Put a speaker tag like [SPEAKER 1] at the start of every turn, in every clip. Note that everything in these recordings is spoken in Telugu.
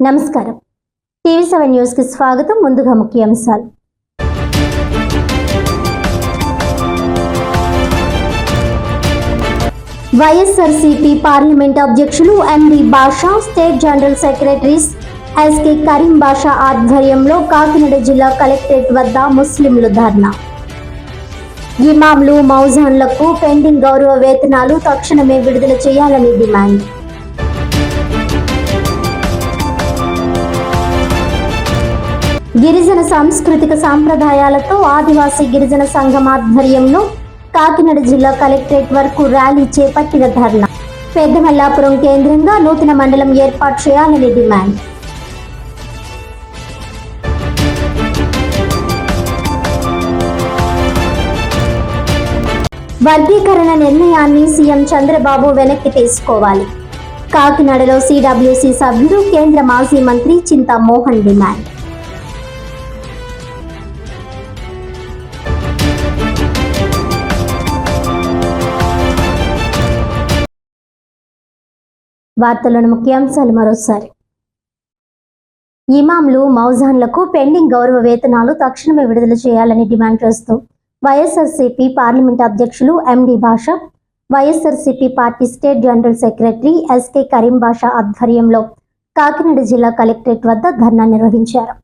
[SPEAKER 1] నమస్కారం. టీవీ సెవెన్ న్యూస్కి స్వాగతం. ముందుగా ముఖ్యాంశాలు. వైఎస్ఆర్సీపీ పార్లమెంట్ అధ్యక్షులు MD Basha state general secretaries SK Karim Basha ఆధ్వర్యంలో కాకినాడ జిల్లా కలెక్టరేట్ వద్ద ముస్లింలు ధర్నా. ఇమాంలు మౌజాన్లకు పెండింగ్ గౌరవ వేతనాలు తక్షణమే విడుదల చేయాలని డిమాండ్. గిరిజన సాంస్కృతిక సాంప్రదాయాలతో ఆదివాసీ గిరిజన సంఘం ఆధ్వర్యంలో కాకినాడ జిల్లా కలెక్టరేట్ వరకు ర్యాలీ చేపట్టిన ధర్నా. పెద్దమల్లాపురం కేంద్రంగా నూతన మండలం ఏర్పాటు చేయాలని డిమాండ్. వర్గీకరణ నిర్ణయాన్ని సీఎం చంద్రబాబు వెనక్కి తీసుకోవాలి. కాకినాడలో సిడబ్ల్యూసీ సభ్యుడు కేంద్ర మాజీ మంత్రి చింతా మోహన్ డిమాండ్. వార్తలను ముఖ్యాంశాలు మరోసారి. ఇమాంలు మౌజాన్లకు పెండింగ్ గౌరవ వేతనాలు తక్షణమే విడుదల చేయాలని డిమాండ్ చేస్తూ వైఎస్ఆర్సీపీ పార్లమెంట్ అధ్యక్షులు MD Basha YSRCP party state general secretary SK Karim Basha ఆధ్వర్యంలో కాకినాడ జిల్లా కలెక్టరేట్ వద్ద ధర్నా నిర్వహించారు.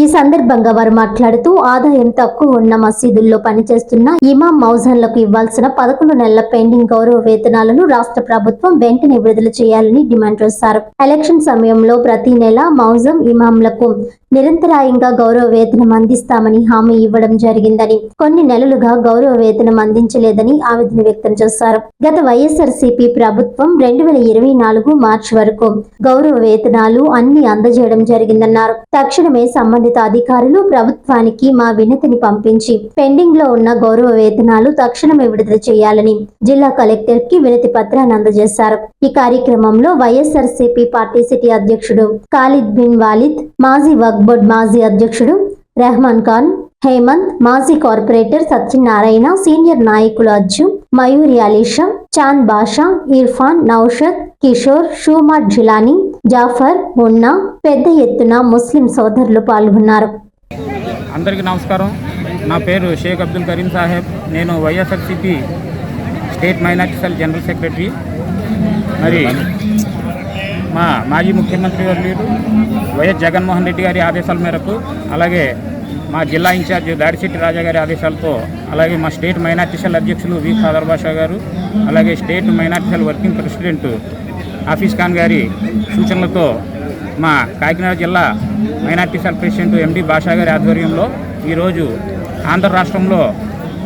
[SPEAKER 1] ఈ సందర్భంగా వారు మాట్లాడుతూ ఆదాయం తక్కువ ఉన్న మసీదుల్లో పనిచేస్తున్న ఇమాం మౌజన్లకు ఇవ్వాల్సిన పదకొండు నెలల పెండింగ్ గౌరవ వేతనాలను రాష్ట్ర ప్రభుత్వం వెంటనే విడుదల చేయాలని డిమాండ్ చేశారు. ఎలక్షన్ సమయంలో ప్రతి నెల మౌజం ఇమాంలకు నిరంతరాయంగా గౌరవ వేతనం అందిస్తామని హామీ ఇవ్వడం జరిగిందని కొన్ని నెలలుగా గౌరవ వేతనం అందించలేదని ఆవేదన వ్యక్తం చేశారు. గత వైఎస్ఆర్సీపీ ప్రభుత్వం రెండు వేల ఇరవై నాలుగు మార్చి వరకు గౌరవ వేతనాలు అన్ని అందజేయడం జరిగిందన్నారు. తక్షణమే సంబంధిత అధికారులు ప్రభుత్వానికి మా వినతిని పంపించి పెండింగ్లో ఉన్న గౌరవ వేతనాలు తక్షణమే విడుదల చేయాలని జిల్లా కలెక్టర్కి వినతి పత్రాన్ని అందజేశారు. ఈ కార్యక్రమంలో వైఎస్ఆర్ పార్టీ సిటీ అధ్యక్షుడు ఖాలిద్ బిన్ వాలిద్ మాజీ వక్ బోర్డ్ మాజీ అధ్యక్షుడు రెహమాన్ ఖాన్ హేమంత్ మాజీ కార్పొరేటర్ సత్యనారాయణ సీనియర్ నాయకులు అర్జున్ మయూరి అలీషా చాంద్ బాషా ఇర్ఫాన్ నౌషద్ కిషోర్ షూమాట్ జిలానీ జాఫర్ మున్నా పెద్ద ఎత్తున ముస్లిం సోదరులు పాల్గొన్నారు.
[SPEAKER 2] అందరికీ నమస్కారం. నా పేరు షేక్ అబ్దుల్ కరీం సాహెబ్. నేను YSRCP state minority cell general secretary. మరి మా మాజీ ముఖ్యమంత్రి వర్యులు వైఎస్ జగన్మోహన్ రెడ్డి గారి ఆదేశాల మేరకు అలాగే మా జిల్లా ఇన్ఛార్జ్ దాడిశెట్టి రాజా గారి ఆదేశాలతో అలాగే మా స్టేట్ మైనార్టీ సెల్ అధ్యక్షులు వి ఖాదర్ బాషా గారు అలాగే state minority cell working president Hafeez Khan గారి సూచనలతో మా కాకినాడ జిల్లా minority cell president MD Basha గారి ఆధ్వర్యంలో ఈరోజు ఆంధ్ర రాష్ట్రంలో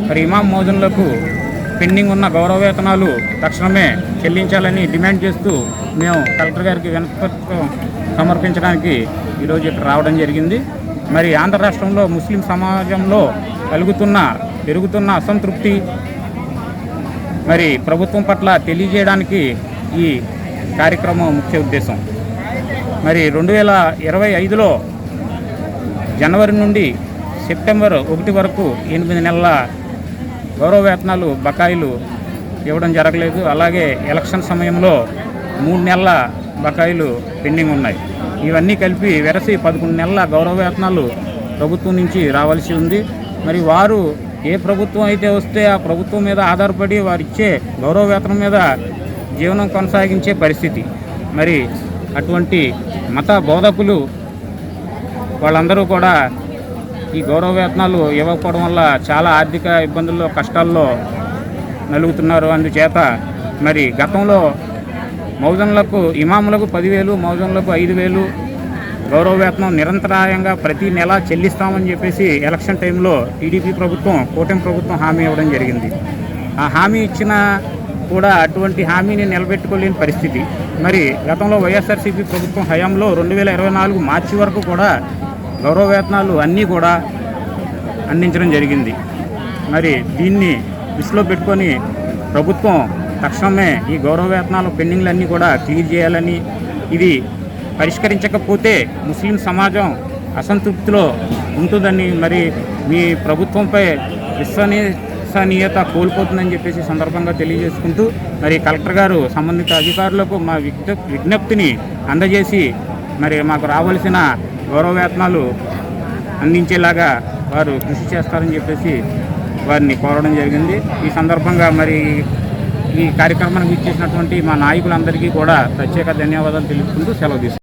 [SPEAKER 2] మరి ఇమాం మోజన్లకు పెండింగ్ ఉన్న గౌరవ వేతనాలు తక్షణమే చెల్లించాలని డిమాండ్ చేస్తూ మేము కలెక్టర్ గారికి వినతిపత్రం సమర్పించడానికి ఈరోజు ఇక్కడ రావడం జరిగింది. మరి ఆంధ్ర రాష్ట్రంలో ముస్లిం సమాజంలో కలుగుతున్న పెరుగుతున్న అసంతృప్తి మరి ప్రభుత్వం పట్ల తెలియజేయడానికి ఈ కార్యక్రమం ముఖ్య ఉద్దేశం. మరి రెండు వేల ఇరవై ఐదులో జనవరి నుండి సెప్టెంబర్ ఒకటి వరకు ఎనిమిది నెలల గౌరవ వేతనాలు బకాయిలు ఇవ్వడం జరగలేదు. అలాగే ఎలక్షన్ సమయంలో మూడు నెలల బకాయిలు పెండింగ్ ఉన్నాయి. ఇవన్నీ కలిపి వెరసి పదకొండు నెలల గౌరవ వేతనాలు ప్రభుత్వం నుంచి రావాల్సి ఉంది. మరి వారు ఏ ప్రభుత్వం అయితే వస్తే ఆ ప్రభుత్వం మీద ఆధారపడి వారు ఇచ్చే గౌరవ వేతనం మీద జీవనం కొనసాగించే పరిస్థితి. మరి అటువంటి మత బోధకులు వాళ్ళందరూ కూడా ఈ గౌరవ వేతనాలు ఇవ్వకపోవడం వల్ల చాలా ఆర్థిక ఇబ్బందుల్లో కష్టాల్లో నలుగుతున్నారు. అందుచేత మరి గతంలో మౌజన్లకు ఇమాములకు పదివేలు మౌజన్లకు ఐదు వేలు గౌరవ వేతనం నిరంతరాయంగా ప్రతి నెల చెల్లిస్తామని చెప్పేసి ఎలక్షన్ టైంలో టీడీపీ ప్రభుత్వం కూటమి ప్రభుత్వం హామీ ఇవ్వడం జరిగింది. ఆ హామీ ఇచ్చిన కూడా అటువంటి హామీని నిలబెట్టుకోలేని పరిస్థితి. మరి గతంలో వైఎస్ఆర్సీపీ ప్రభుత్వం హయాంలో రెండు వేల ఇరవై నాలుగు మార్చి వరకు కూడా గౌరవ వేతనాలు అన్నీ కూడా అందించడం జరిగింది. మరి దీన్ని దృష్టిలో పెట్టుకొని ప్రభుత్వం తక్షణమే ఈ గౌరవ వేతనాలు పెండింగ్లన్నీ కూడా క్లియర్ చేయాలని ఇది పరిష్కరించకపోతే ముస్లిం సమాజం అసంతృప్తిలో ఉంటుందని మరి మీ ప్రభుత్వంపై విశ్వసనీయత కోల్పోతుందని చెప్పేసి సందర్భంగా తెలియజేసుకుంటూ మరి కలెక్టర్ గారు సంబంధిత అధికారులకు మా విజ్ఞప్తిని అందజేసి మరి మాకు రావాల్సిన గౌరవ వేతనాలు అందించేలాగా వారు కృషి చేస్తారని చెప్పేసి వారిని కోరడం జరిగింది. ఈ సందర్భంగా మరి ఈ కార్యక్రమానికి ఇచ్చేసినటువంటి మా నాయకులందరికీ కూడా ప్రత్యేక ధన్యవాదాలు తెలుపుకుంటూ సెలవు తీసుకుంటాం